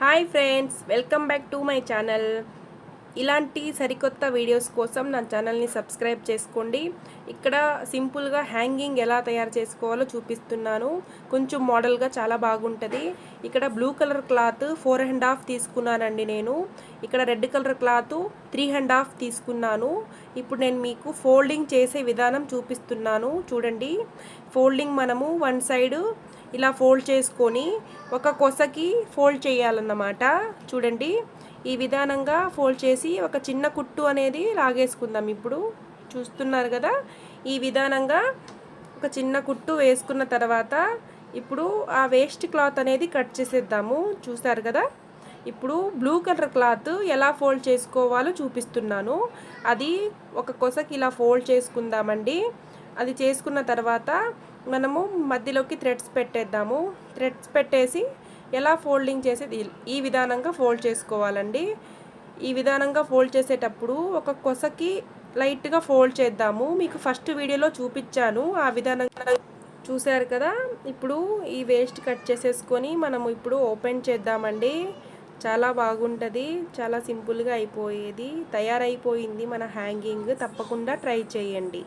Hi friends welcome back to my channel. ఇలాంటి సరికొత్త videos కోసం నా ఛానల్ని సబ్స్క్రైబ్ చేసుకోండి. ఇక్కడ సింపుల్గా హ్యాంగింగ్ ఎలా తయారు చేసుకోవాలో చూపిస్తున్నాను. కొంచెం మోడల్గా చాలా బాగుంటుంది. ఇక్కడ blue colour cloth four and half తీసుకున్నానండి నేను. ఇక్కడ red colour cloth three and half తీసుకున్నాను. ఇప్పుడు నేను మీకు ఫోల్డింగ్ చేసే విధానం చూపిస్తున్నాను. చూడండి ఫోల్డింగ్ మనము వన్ సైడ్ ఇలా ఫోల్డ్ చేసుకొని ఒక కొసకి ఫోల్డ్ చేయాలన్నమాట. చూడండి ఈ విధానంగా ఫోల్డ్ చేసి ఒక చిన్న కుట్టు అనేది లాగేసుకుందాం ఇప్పుడు. చూస్తున్నారు కదా ఈ విధానంగా ఒక చిన్న కుట్టు వేసుకున్న తర్వాత ఇప్పుడు ఆ వేస్ట్ క్లాత్ అనేది కట్ చేసేద్దాము. చూసారు కదా ఇప్పుడు బ్లూ కలర్ క్లాత్ ఎలా ఫోల్డ్ చేసుకోవాలో చూపిస్తున్నాను. అది ఒక కొసకి ఇలా ఫోల్డ్ చేసుకుందామండి. అది చేసుకున్న తర్వాత మనము మధ్యలోకి థ్రెడ్స్ పెట్టేద్దాము. థ్రెడ్స్ పెట్టేసి ఎలా ఫోల్డింగ్ చేసేది? ఈ విధానంగా ఫోల్డ్ చేసుకోవాలండి. ఈ విధానంగా ఫోల్డ్ చేసేటప్పుడు ఒక కొసకి లైట్గా ఫోల్డ్ చేద్దాము. మీకు ఫస్ట్ వీడియోలో చూపించాను. ఆ విధానంగా చూశారు కదా? ఇప్పుడు ఈ వేస్ట్ కట్ చేసేసుకొని మనము ఇప్పుడు ఓపెన్ చేద్దామండి. చాలా బాగుంటుంది. చాలా సింపుల్గా అయిపోయేది. తయారైపోయింది మన హ్యాంగింగ్. తప్పకుండా ట్రై చేయండి.